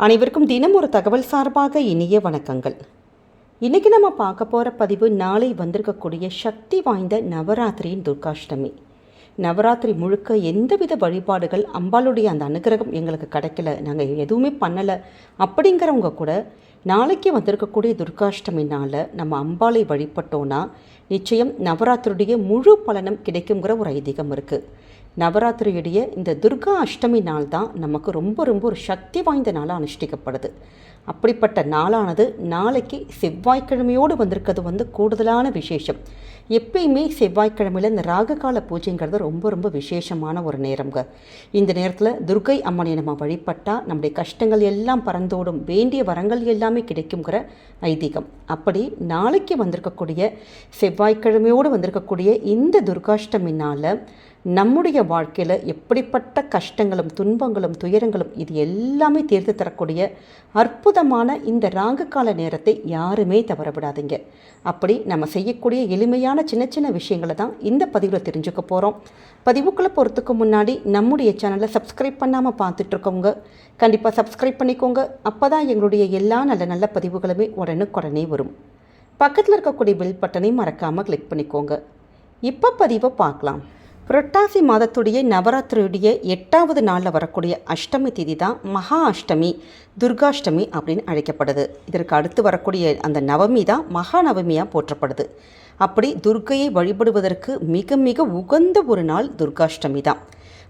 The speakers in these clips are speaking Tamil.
அனைவருக்கும் தினம் ஒரு தகவல் சார்பாக இனிய வணக்கங்கள். இன்றைக்கி நம்ம பார்க்க போகிற பதிவு நாளை வந்திருக்கக்கூடிய சக்தி வாய்ந்த நவராத்திரியின் துர்காஷ்டமி. நவராத்திரி முழுக்க எந்தவித வழிபாடுகள் அம்பாளுடைய அந்த அனுகிரகம் எங்களுக்கு கிடைக்கல நாங்கள் எதுவுமே பண்ணலை அப்படிங்கிறவங்க கூட நாளைக்கு வந்திருக்கக்கூடிய துர்காஷ்டமினால் நம்ம அம்பாளை வழிபட்டோன்னா நிச்சயம் நவராத்திரியுடைய முழு பலனும் கிடைக்குங்கிற ஒரு ஐதீகம் இருக்குது நவராத்திரியுடைய இந்த துர்கா அஷ்டமி நாள் தான் நமக்கு ரொம்ப ரொம்ப ஒரு சக்தி வாய்ந்த நாளாக அனுஷ்டிக்கப்படுது. அப்படிப்பட்ட நாளானது நாளைக்கு செவ்வாய்க்கிழமையோடு வந்திருக்கிறது வந்து கூடுதலான விசேஷம். எப்பயுமே செவ்வாய்க்கிழமையில் இந்த ராககால பூஜைங்கிறது ரொம்ப ரொம்ப விசேஷமான ஒரு நேரம்ங்க. இந்த நேரத்தில் துர்கை அம்மனை நம்ம வழிபட்டால் நம்முடைய கஷ்டங்கள் எல்லாம் பறந்தோடும் வேண்டிய வரங்கள் எல்லாமே கிடைக்குங்கிற ஐதீகம். அப்படி நாளைக்கு வந்திருக்கக்கூடிய செவ்வாய்க்கிழமையோடு வந்திருக்கக்கூடிய இந்த துர்காஷ்டமி நாளில் நம்முடைய வாழ்க்கையில் எப்படிப்பட்ட கஷ்டங்களும் துன்பங்களும் துயரங்களும் இது எல்லாமே தீர்த்து தரக்கூடிய அற்புதமான இந்த ராகுகால நேரத்தை யாருமே தவற விடாதீங்க அப்படி நம்ம செய்யக்கூடிய எளிமையான சின்ன சின்ன விஷயங்களை தான் இந்த பதிவில் தெரிஞ்சுக்க போகிறோம் பதிவுக்குள்ளே போகிறதுக்கு முன்னாடி நம்முடைய சேனலை சப்ஸ்கிரைப் பண்ணாமல் பார்த்துட்ருக்கவங்க கண்டிப்பாக சப்ஸ்கிரைப் பண்ணிக்கோங்க. அப்போ தான் எங்களுடைய எல்லா நல்ல நல்ல பதிவுகளுமே உடனுக்குடனே வரும். பக்கத்தில் இருக்கக்கூடிய பில் பட்டனையும் மறக்காமல் கிளிக் பண்ணிக்கோங்க. இப்போ பதிவை பார்க்கலாம். புரட்டாசி மாதத்துடைய நவராத்திரியுடைய எட்டாவது நாளில் வரக்கூடிய அஷ்டமி திதி தான் மகா அஷ்டமி துர்காஷ்டமி அப்படின்னு அழைக்கப்படுது. இதற்கு அடுத்து வரக்கூடிய அந்த நவமி தான் மகா நவமியாக போற்றப்படுது. அப்படி துர்க்கையை வழிபடுவதற்கு மிக மிக உகந்த ஒரு நாள் துர்காஷ்டமி தான்.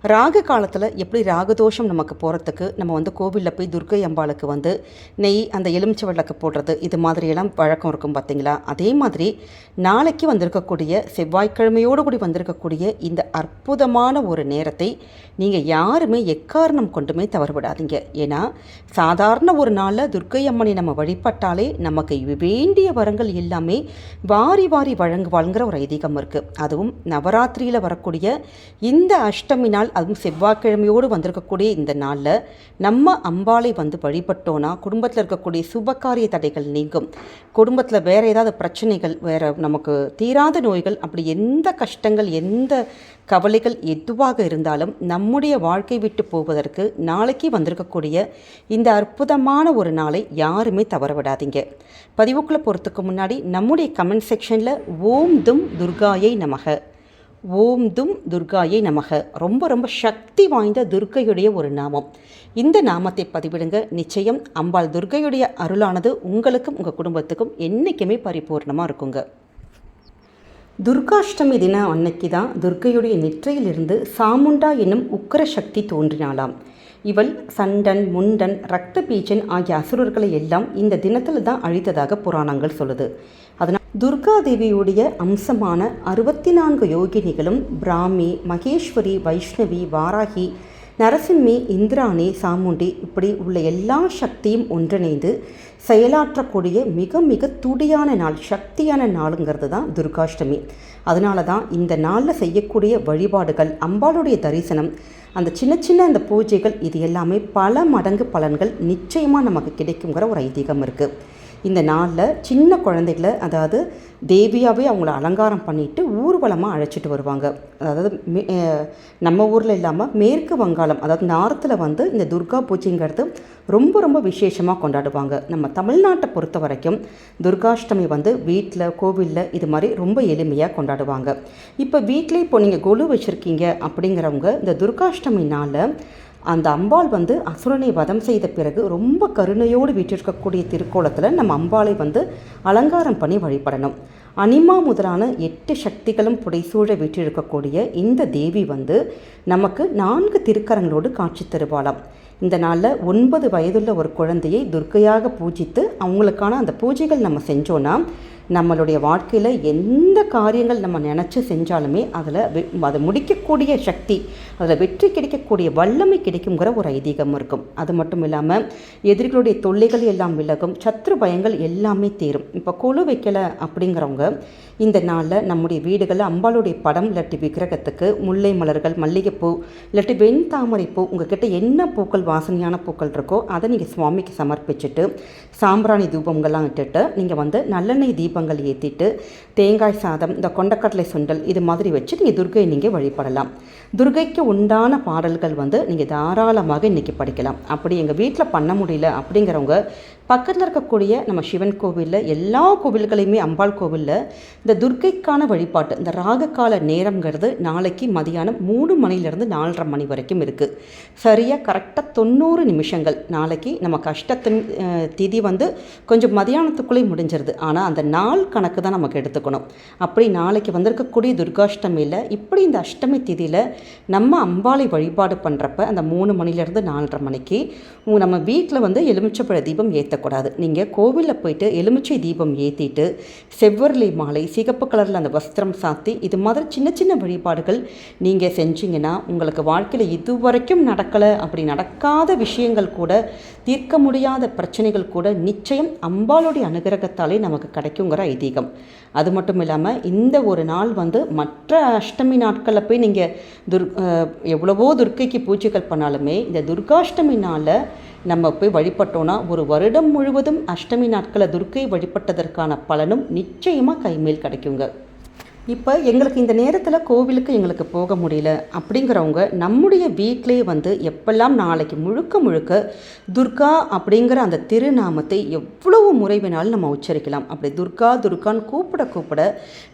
ராகு காலத்தில் எப்படி ராகதோஷம் நமக்கு போகிறதுக்கு நம்ம வந்து கோவிலில் போய் துர்க்கை அம்பாளுக்கு வந்து நெய் அந்த எலுமிச்சை விளக்கு போடுறது இது மாதிரியெல்லாம் வழக்கம் இருக்கும் பார்த்தீங்களா அதே மாதிரி நாளைக்கு வந்திருக்கக்கூடிய செவ்வாய்க்கிழமையோடு கூடி வந்திருக்கக்கூடிய இந்த அற்புதமான ஒரு நேரத்தை நீங்கள் யாருமே எக்காரணம் கொண்டுமே தவறுவிடாதீங்க. ஏன்னா சாதாரண ஒரு நாளில் துர்க்கை அம்மனை நம்ம வழிபட்டாலே நமக்கு வேண்டிய வரங்கள் எல்லாமே வாரி வாரி வழங்கு வழங்குற ஒரு ஐதீகம் இருக்குது அதுவும் நவராத்திரியில் வரக்கூடிய இந்த அஷ்டமி நாள் அதுவும் செவ்வாய்க்கிழமையோடு வந்திருக்கக்கூடிய இந்த நாளில் நம்ம அம்பாளை வந்து வழிபட்டோன்னா குடும்பத்தில் இருக்கக்கூடிய சுபகாரிய தடைகள் நீங்கும். குடும்பத்தில் வேறு ஏதாவது பிரச்சனைகள் வேறு நமக்கு தீராத நோய்கள் அப்படி எந்த கஷ்டங்கள் எந்த கவலைகள் எதுவாக இருந்தாலும் நம்முடைய வாழ்க்கை விட்டு போவதற்கு நாளைக்கு வந்திருக்கக்கூடிய இந்த அற்புதமான ஒரு நாளை யாருமே தவற விடாதீங்க பதிவுக்குள்ளே போகிறதுக்கு முன்னாடி நம்முடைய கமெண்ட் செக்ஷனில் ஓம் தும் துர்காயை நமக. ஓம் தும் துர்காயை நமக. ரொம்ப ரொம்ப சக்தி வாய்ந்த துர்க்கையுடைய ஒரு நாமம். இந்த நாமத்தை பதிவிடுங்க. நிச்சயம் அம்பாள் துர்க்கையுடைய அருளானது உங்களுக்கும் உங்கள் குடும்பத்துக்கும் என்றைக்குமே பரிபூர்ணமாக இருக்குங்க. துர்காஷ்டமி தின அன்னைக்கு தான் துர்க்கையுடைய நெற்றையிலிருந்து சாமுண்டா என்னும் உக்கர சக்தி தோன்றினாளாம். இவள் சண்டன் முண்டன் ரத்த பீச்சன் ஆகிய அசுரர்களை எல்லாம் இந்த தினத்தில் தான் அழித்ததாக புராணங்கள் சொல்லுது. அதனால் துர்கா தேவியுடைய அம்சமான அறுபத்தி நான்கு யோகினிகளும் பிராமி மகேஸ்வரி வைஷ்ணவி வாராகி நரசிம்மி இந்திராணி சாமுண்டி இப்படி உள்ள எல்லா சக்தியும் ஒன்றிணைந்து செயலாற்றக்கூடிய மிக மிக துடியான நாள் சக்தியான நாளுங்கிறது தான் துர்காஷ்டமி. அதனால தான் இந்த நாளில் செய்யக்கூடிய வழிபாடுகள் அம்பாளுடைய தரிசனம் அந்த சின்ன சின்ன அந்த பூஜைகள் இது எல்லாமே பல மடங்கு பலன்கள் நிச்சயமாக நமக்கு கிடைக்குங்கிற ஒரு ஐதீகம் இருக்குது இந்த நாளில் சின்ன குழந்தைகளை அதாவது தேவியாகவே அவங்கள அலங்காரம் பண்ணிட்டு ஊர்வலமாக அழைச்சிட்டு வருவாங்க. அதாவது நம்ம ஊரில் இல்லாமல் மேற்கு வங்காளம் அதாவது நார்த்தில் வந்து இந்த துர்கா பூஜைங்கிறது ரொம்ப ரொம்ப விசேஷமாக கொண்டாடுவாங்க. நம்ம தமிழ்நாட்டை பொறுத்த வரைக்கும் துர்காஷ்டமி வந்து வீட்டில் கோவிலில் இது மாதிரி ரொம்ப எளிமையாக கொண்டாடுவாங்க. இப்போ வீட்டிலே இப்போ நீங்கள் கொலு வச்சுருக்கீங்க அப்படிங்கிறவங்க இந்த துர்காஷ்டமி நாளில் அந்த அம்பாள் வந்து அசுரனை வதம் செய்த பிறகு ரொம்ப கருணையோடு வீற்றிருக்கக்கூடிய திருக்கோலத்தில் நம்ம அம்பாளை வந்து அலங்காரம் பண்ணி வழிபடணும். அனிமா முதலான எட்டு சக்திகளும் புடைசூழ வீற்றிருக்கக்கூடிய இந்த தேவி வந்து நமக்கு நான்கு திருக்கரங்களோடு காட்சி தருவாளாம். இந்த நாளில் ஒன்பது வயதுள்ள ஒரு குழந்தையை துர்க்கையாக பூஜித்து அவங்களுக்கான அந்த பூஜைகள் நம்ம செஞ்சோன்னா நம்மளுடைய வாழ்க்கையில் எந்த காரியங்கள் நம்ம நினச்சி செஞ்சாலுமே அதில் அதை முடிக்கக்கூடிய சக்தி அதில் வெற்றி கிடைக்கக்கூடிய வல்லமை கிடைக்குங்கிற ஒரு ஐதீகம் இருக்கும். அது மட்டும் இல்லாமல் எதிரிகளுடைய தொல்லைகள் எல்லாம் விலகும் சத்ரு பயங்கள் எல்லாமே தீரும். இப்போ குழு வைக்கலை அப்படிங்கிறவங்க இந்த நாளில் நம்முடைய வீடுகளில் அம்பாளுடைய படம் இல்லாட்டி விக்கிரகத்துக்கு முல்லை மலர்கள் மல்லிகைப்பூ இல்லாட்டி வெண்தாமரை பூ உங்ககிட்ட என்ன பூக்கள் வாசனையான பூக்கள் இருக்கோ அதை நீங்கள் சுவாமிக்கு சமர்ப்பிச்சுட்டு சாம்பிராணி தூபங்கள்லாம் விட்டுட்டு நீங்கள் வந்து நல்லெண்ணெய் தீபங்கள் ஏற்றிட்டு தேங்காய் சாதம் இந்த கொண்டக்கடலை சுண்டல் இது மாதிரி வச்சு நீங்கள் துர்கையை நீங்கள் வழிபடலாம். துர்கைக்கு உண்டான பாடல்கள் வந்து நீங்கள் தாராளமாக இன்றைக்கி படிக்கலாம். அப்படி எங்கள் வீட்டில் பண்ண முடியல அப்படிங்கிறவங்க பக்கத்தில் இருக்கக்கூடிய நம்ம சிவன் கோவிலில் எல்லா கோவில்களையுமே அம்பாள் கோவிலில் இந்த துர்க்கைக்கான வழிபாட்டு இந்த ராகக்கால நேரங்கிறது நாளைக்கு மதியானம் மூணு மணிலேருந்து நாலரை மணி வரைக்கும் இருக்குது சரியாக கரெக்டாக தொண்ணூறு நிமிஷங்கள். நாளைக்கு நம்ம கஷ்டத்தின் திதி வந்து கொஞ்சம் மதியானத்துக்குள்ளே முடிஞ்சிருது. ஆனால் அந்த நாள் கணக்கு தான் நமக்கு எடுத்துக்கணும். அப்படி நாளைக்கு வந்திருக்கக்கூடிய துர்காஷ்டமியில் இப்படி இந்த அஷ்டமி திதியில் நம்ம அம்பாளை வழிபாடு பண்ணுறப்ப அந்த மூணு மணிலேருந்து நாலரை மணிக்கு நம்ம வீட்டில் வந்து எலுமிச்சப்பழ தீபம் ஏற்றக்கூடாது நீங்கள் கோவிலில் போயிட்டு எலுமிச்சை தீபம் ஏற்றிட்டு செவ்வரளி மாலை சிகப்பு கலரில் அந்த வஸ்திரம் சாத்தி இது மாதிரி சின்ன சின்ன வழிபாடுகள் நீங்கள் செஞ்சீங்கன்னா உங்களுக்கு வாழ்க்கையில் இதுவரைக்கும் நடக்கலை அப்படி நடக்காத விஷயங்கள் கூட தீர்க்க முடியாத பிரச்சனைகள் கூட நிச்சயம் அம்பாளுடைய அனுகிரகத்தாலே நமக்கு கிடைக்குங்கிற ஐதீகம். அது மட்டும் இல்லாமல் இந்த ஒரு நாள் வந்து மற்ற அஷ்டமி நாட்களில் போய் நீங்கள் துர் எவ்வளவோ துர்க்கைக்கு பூஜைகள் பண்ணாலுமே இந்த துர்காஷ்டமி நாளில் நம்ம போய் வழிபட்டோன்னா ஒரு வருடம் முழுவதும் அஷ்டமி நாட்களை துர்க்கை வழிபட்டதற்கான பலனும் நிச்சயமாக கைமேல் கிடைக்குங்க. இப்போ எங்களுக்கு இந்த நேரத்தில் கோவிலுக்கு எங்களுக்கு போக முடியல அப்படிங்கிறவங்க நம்முடைய வீட்டிலே வந்து எப்பெல்லாம் நாளைக்கு முழுக்க முழுக்க துர்கா அப்படிங்கிற அந்த திருநாமத்தை எவ்வளவு முறை வேணாலும் நம்ம உச்சரிக்கலாம். அப்படி துர்கா துர்கான்னு கூப்பிட கூப்பிட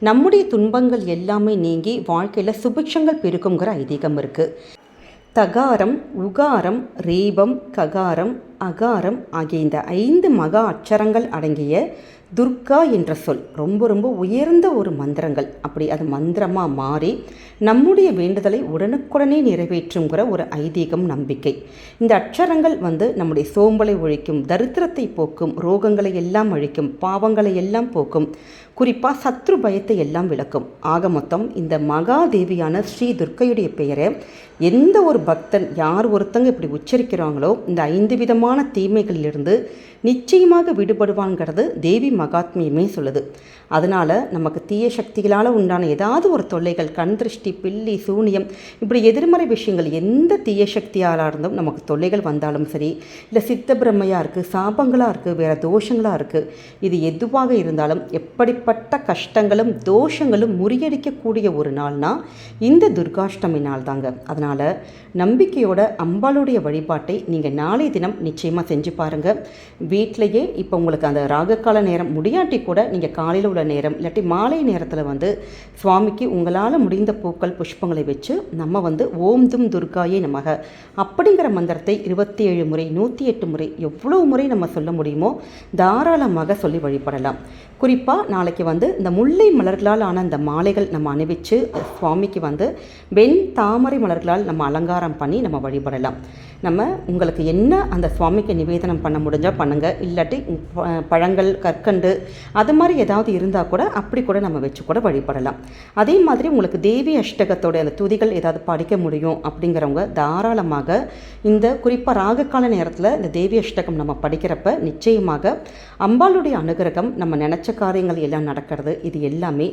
நம்முடைய துன்பங்கள் எல்லாமே நீங்கி வாழ்க்கையில் சுபிக்ஷங்கள் பெருக்குங்கிற ஐதீகம் இருக்குது தகாரம் உகாரம் ரீபம் ககாரம் அகாரம் ஆகிய இந்த ஐந்து மகா அட்சரங்கள் அடங்கிய துர்கா என்ற சொல். ரொம்ப ரொம்ப உயர்ந்த ஒரு மந்திரங்கள். அப்படி அது மந்திரமாக மாறி நம்முடைய வேண்டுதலை உடனுக்குடனே நிறைவேற்றுங்கிற ஒரு ஐதீகம் நம்பிக்கை. இந்த அட்சரங்கள் வந்து நம்முடைய சோம்பலை ஒழிக்கும் தரித்திரத்தை போக்கும் ரோகங்களை எல்லாம் அழிக்கும் பாவங்களை எல்லாம் போக்கும் குறிப்பாக சத்ரு பயத்தை எல்லாம் விளக்கும். ஆக மொத்தம் இந்த மகாதேவியான ஸ்ரீ துர்க்கையுடைய பெயரை எந்த ஒரு பக்தன் யார் ஒருத்தங்க இப்படி உச்சரிக்கிறாங்களோ இந்த ஐந்து விதமான தீமைகளிலிருந்து நிச்சயமாக விடுபடுவாங்கிறது தேவி மகாத்மியமே சொல்லுது. அதனால் நமக்கு தீய சக்திகளால் உண்டான ஏதாவது ஒரு தொல்லைகள் கண் திருஷ்டி பில்லி சூனியம் இப்படி எதிர்மறை விஷயங்கள் எந்த தீய சக்தியால் இருந்தும் நமக்கு தொல்லைகள் வந்தாலும் சரி இல்லை சித்த பிரம்மையாக இருக்குது சாபங்களாக இருக்குது வேறு தோஷங்களாக இருக்குது இது எதுவாக இருந்தாலும் எப்படிப்பட்ட கஷ்டங்களும் தோஷங்களும் முறியடிக்கக்கூடிய ஒரு நாள்னா இந்த துர்காஷ்டமி நாள் தாங்க அதனால் நம்பிக்கையோட அம்பாளுடைய வழிபாட்டை நீங்கள் நாளைய தினம் நிச்சயமாக செஞ்சு பாருங்கள் வீட்டிலையே இப்போ உங்களுக்கு அந்த ராகக்கால நேரம் முடியாட்டி கூட நீங்கள் காலையில் உள்ள நேரம் இல்லாட்டி மாலை நேரத்தில் வந்து சுவாமிக்கு உங்களால் முடிந்த பூக்கள் புஷ்பங்களை வச்சு நம்ம வந்து ஓம் தும் துர்காயே நமக. அப்படிங்கிற மந்திரத்தை இருபத்தி ஏழு முறை நூற்றி எட்டு முறை எவ்வளோ முறை நம்ம சொல்ல முடியுமோ தாராளமாக சொல்லி வழிபடலாம். குறிப்பாக நாளைக்கு வந்து இந்த முல்லை மலர்களால் ஆன இந்த மாலைகள் நம்ம அணிவிச்சு சுவாமிக்கு வந்து வெண் தாமரை மலர்களால் நம்ம அலங்காரம் பண்ணி நம்ம வழிபடலாம். நம்ம உங்களுக்கு என்ன அந்த சுவாமிக்கு நிவேதனம் பண்ண முடிஞ்சால் பண்ணுங்கள் இல்லாட்டி பழங்கள் கற்கண்டு அது மாதிரி ஏதாவது இருந்தால் கூட அப்படி கூட நம்ம வச்சு கூட வழிபடலாம். அதே மாதிரி உங்களுக்கு தேவி அஷ்டகத்தோட அந்த துதிகள் ஏதாவது படிக்க முடியும் அப்படிங்கிறவங்க தாராளமாக இந்த குறிப்பாக ராகக்கால நேரத்தில் இந்த தேவி அஷ்டகம் நம்ம படிக்கிறப்ப நிச்சயமாக அம்பாளுடைய அனுகிரகம் நம்ம நினச்ச காரியங்கள் எல்லாம் நடக்கிறது. இது எல்லாமே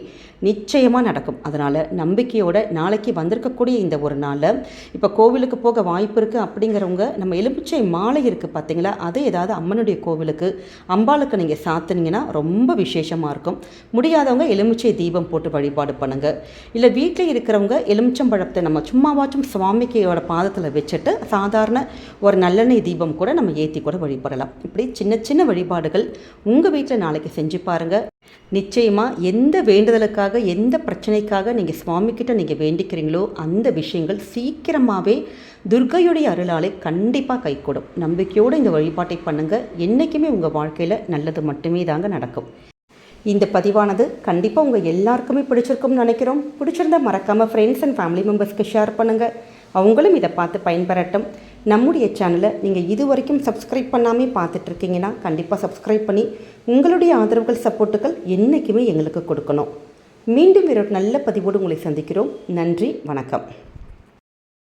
நிச்சயமாக நடக்கும். அதனால் நம்பிக்கையோட நாளைக்கு வந்திருக்கக்கூடிய இந்த ஒரு நாளில் இப்போ கோவிலுக்கு போக வாய்ப்பு இருக்குது அப்படிங்கிறவங்க நம்ம எலுமிச்சை மாலை இருக்குது பார்த்தீங்களா? அது ஏதாவது அம்மனுடைய கோவிலுக்கு அம்பாளுக்கு நீங்கள் சாத்தினீங்கன்னா ரொம்ப விசேஷமாக இருக்கும். முடியாதவங்க எலுமிச்சை தீபம் போட்டு வழிபாடு பண்ணுங்கள் இல்லை வீட்டில் இருக்கிறவங்க எலுமிச்சம்பழத்தை நம்ம சும்மாவாச்சும் சுவாமிக்கையோட பாதத்தில் வச்சுட்டு சாதாரண ஒரு நல்லெண்ணெய் தீபம் கூட நம்ம ஏற்றி கூட வழிபடலாம். இப்படி சின்ன சின்ன வழிபாடுகள் உங்கள் வீட்டில் நாளைக்கு செஞ்சு பாருங்கள் நிச்சயமாக எந்த வேண்டுதலுக்காக எந்த பிரச்சனைக்காக நீங்கள் சுவாமிக்கிட்ட நீங்கள் வேண்டிக்கிறீங்களோ அந்த விஷயங்கள் சீக்கிரமாகவே துர்கையுடைய அருளாலே கண்டிப்பாக கைகூடும். நம்பிக்கையோடு இந்த வழிபாட்டை பண்ணுங்கள் என்றைக்குமே உங்கள் வாழ்க்கையில் நல்லது மட்டுமே தாங்க நடக்கும். இந்த பதிவானது கண்டிப்பாக உங்கள் எல்லாருக்குமே பிடிச்சிருக்கும்னு நினைக்கிறோம். பிடிச்சிருந்தா மறக்காமல் ஃப்ரெண்ட்ஸ் அண்ட் ஃபேமிலி மெம்பர்ஸ்க்கு ஷேர் பண்ணுங்கள் அவங்களும் இதை பார்த்து பயன்பெறட்டும். நம்முடைய சேனலை நீங்கள் இது வரைக்கும் சப்ஸ்கிரைப் பண்ணாமே பார்த்துட்ருக்கீங்கன்னா கண்டிப்பாக சப்ஸ்கிரைப் பண்ணி உங்களுடைய ஆதரவுகள் சப்போர்ட்டுகள் என்றைக்குமே எங்களுக்கு கொடுக்கணும். மீண்டும் ஒரு நல்ல பதிவோடு உங்களை சந்திக்கிறோம். நன்றி வணக்கம்.